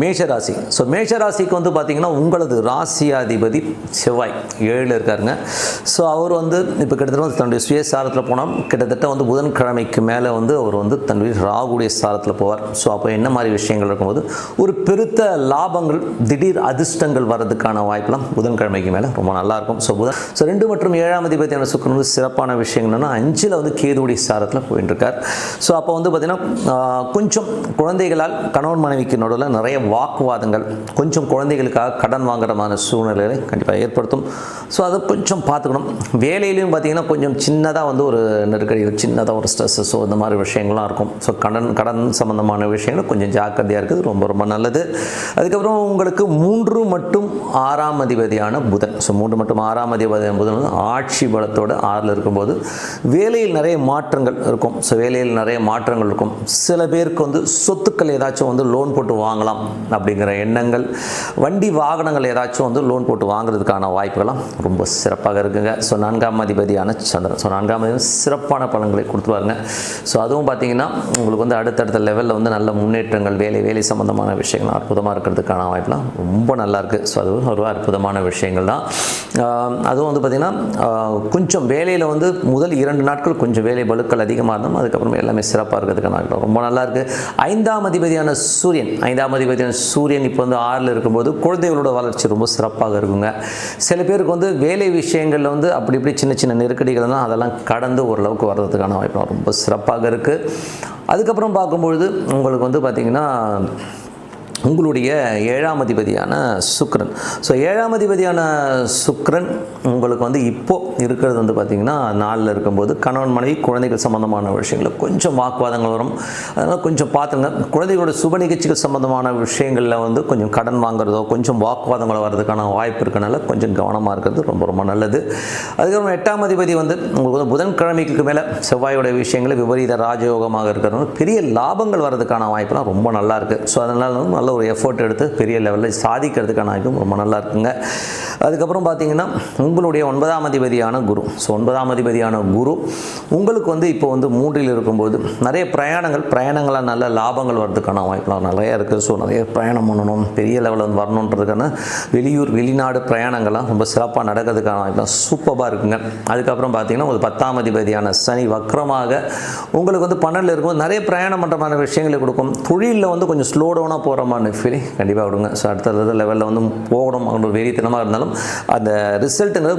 மேஷ ராசி ஸோ மேஷ ராசிக்கு வந்து பார்த்தீங்கன்னா உங்களது ராசியாதிபதி செவ்வாய். ஏழில் இருக்காருங்க. ஸோ அவர் வந்து இப்போ கிட்டத்தட்ட வந்து தன்னுடைய சுயசாரத்தில் போனால் கிட்டத்தட்ட வந்து புதன்கிழமைக்கு மேலே வந்து அவர் வந்து தன்னுடைய ராகுடைய சாரத்தில் போவார். ஸோ அப்போ என்ன மாதிரி விஷயங்கள் இருக்கும்போது ஒரு பெருத்த லாபங்கள் திடீர் அதிர்ஷ்டங்கள் வர்றதுக்கான வாய்ப்பெல்லாம் புதன்கிழமைக்கு மேலே ரொம்ப நல்லாயிருக்கும் ஸோ புதன் ஸோ ரெண்டு மற்றும் ஏழாம் அதிபதியான சுக்கரன் வந்து சிறப்பான விஷயங்கள்னா அஞ்சில் வந்து கேதுடைய சாரத்தில் போயிட்டுருக்கார் ஸோ அப்போ வந்து பார்த்திங்கன்னா கொஞ்சம் குழந்தைகளால் கணவன் மனைவிக்கு நடுவில் நிறைய வாக்குவாதங்கள் கொஞ்சம் குழந்தைகளுக்காக கடன் வாங்குறமான சூழ்நிலைகளை கண்டிப்பாக ஏற்படுத்தும். ஸோ அதை கொஞ்சம் பார்த்துக்கணும். வேலையிலையும் பார்த்தீங்கன்னா கொஞ்சம் சின்னதாக வந்து ஒரு நெருக்கடிகள் சின்னதாக ஒரு ஸ்ட்ரெஸ்ஸு ஸோ இந்த மாதிரி விஷயங்கள்லாம் இருக்கும். ஸோ கடன் கடன் சம்மந்தமான விஷயங்கள் கொஞ்சம் ஜாக்கிரதையாக இருக்குது ரொம்ப ரொம்ப நல்லது. அதுக்கப்புறம் உங்களுக்கு மூன்று மட்டும் ஆறாம் அதிபதியான புதன். ஸோ மூன்று மட்டும் ஆறாம் அதிபதியான புதன் வந்து ஆட்சி பலத்தோடு ஆறில் இருக்கும்போது வேலையில் நிறைய மாற்றங்கள் இருக்கும். ஸோ வேலையில் நிறைய மாற்றங்கள் இருக்கும். சில பேருக்கு வந்து சொத்துக்கள் ஏதாச்சும் வந்து லோன் போட்டு வாங்கலாம். அப்படிங்கிற எண்ணங்கள். வண்டி வாகனங்கள் ஏதாச்சும் வந்து லோன் போட்டு வாங்குறதுக்கான வாய்ப்புகள்லாம் ரொம்ப சிறப்பாக இருக்குங்க. ஸோ நான்காம் அதிபதியான சந்திரன். ஸோ நான்காம் அதிபதி சிறப்பான பலன்களை கொடுத்துருவாருங்க. ஸோ அதுவும் பார்த்தீங்கன்னா உங்களுக்கு வந்து அடுத்தடுத்த லெவலில் வந்து நல்ல முன்னேற்றங்கள் வேலை வேலை சம்மந்தமான விஷயங்கள் அற்புதமாக இருக்கிறதுக்கான வாய்ப்புலாம் ரொம்ப நல்லா இருக்குது ஸோ அது ஒரு அற்புதமான விஷயங்கள் தான். அதுவும் வந்து பார்த்திங்கன்னா கொஞ்சம் வேலையில் வந்து முதல் இரண்டு நாட்கள் கொஞ்சம் வேலை பளுக்கள் அதிகமாக இருந்தோம் அதுக்கப்புறம் எல்லாமே சிறப்பாக இருக்கிறதுக்கான ரொம்ப நல்லா இருக்குது ஐந்தாம் அதிபதியான சூரியன். ஐந்தாம் அதிபதி அதிபதியான சூரியன் இப்போ வந்து ஆறில் இருக்கும்போது குழந்தைகளோட வளர்ச்சி ரொம்ப சிறப்பாக இருக்குங்க. சில பேருக்கு வந்து வேலை விஷயங்களில் வந்து அப்படி இப்படி சின்ன சின்ன நெருக்கடிகள் தான் அதெல்லாம் கடந்து ஓரளவுக்கு வர்றதுக்கான வாய்ப்பு ரொம்ப சிறப்பாக இருக்குது அதுக்கப்புறம் பார்க்கும்பொழுது உங்களுக்கு வந்து பார்த்திங்கன்னா உங்களுடைய ஏழாம் அதிபதியான சுக்ரன் ஸோ ஏழாம் அதிபதியான சுக்ரன் உங்களுக்கு வந்து இப்போ இருக்கிறது வந்து பார்த்திங்கன்னா நாளில் இருக்கும்போது கணவன் மனைவி குழந்தைகள் சம்மந்தமான விஷயங்களில் கொஞ்சம் வாக்குவாதங்கள் வரும். அதனால் கொஞ்சம் பார்த்துங்க. குழந்தைகளோட சுப நிகழ்ச்சிகள் சம்மந்தமான விஷயங்களில் வந்து கொஞ்சம் கடன் வாங்குறதோ கொஞ்சம் வாக்குவாதங்கள் வர்றதுக்கான வாய்ப்பு இருக்கனால கொஞ்சம் கவனமாக இருக்கிறது ரொம்ப ரொம்ப நல்லது. அதுக்கப்புறம் எட்டாம் அதிபதி வந்து உங்களுக்கு வந்து புதன்கிழமைக்கு மேலே செவ்வாயோட விஷயங்களை விபரீத ராஜயோகமாக இருக்கிறவங்க பெரிய லாபங்கள் வர்றதுக்கான வாய்ப்புலாம் ரொம்ப நல்லா இருக்குது ஸோ அதனால நல்ல ஒரு எஃபோர்ட் எடுத்து பெரிய லெவலில் சாதிக்கிறதுக்கான வாய்ப்பும் ரொம்ப நல்லா இருக்குங்க. அதுக்கப்புறம் பார்த்தீங்கன்னா உங்களுடைய ஒன்பதாம் அதிபதியான குரு. ஸோ ஒன்பதாம் அதிபதியான குரு உங்களுக்கு வந்து இப்போ வந்து மூன்றில் இருக்கும்போது நிறைய பிரயாணங்கள் பிரயாணங்களாக நல்ல லாபங்கள் வர்றதுக்கான வாய்ப்புலாம் நிறையா இருக்குது ஸோ நிறைய பிரயாணம் பண்ணணும் பெரிய லெவலில் வந்து வரணுன்றதுக்கான வெளியூர் வெளிநாடு பிரயாணங்கள்லாம் ரொம்ப சிறப்பாக நடக்கிறதுக்கான வாய்ப்புலாம் சூப்பராக இருக்குங்க. அதுக்கப்புறம் பார்த்தீங்கன்னா ஒரு பத்தாம் அதிபதியான சனி வக்கரமாக உங்களுக்கு வந்து பன்னெண்டில் இருக்கும்போது நிறைய பிரயாணம் பண்ணுற மாதிரி விஷயங்களை கொடுக்கும். தொழிலில் வந்து கொஞ்சம் ஸ்லோ டவுனாக போகிற மாதிரி ஃபீலிங் கண்டிப்பாக விடுங்க ஸோ அடுத்த லெவலில் வந்து போகணும் அப்படின்ற வெறித்தனமாக இருந்தாலும் அந்த ரிசல்ட்டுங்கிறது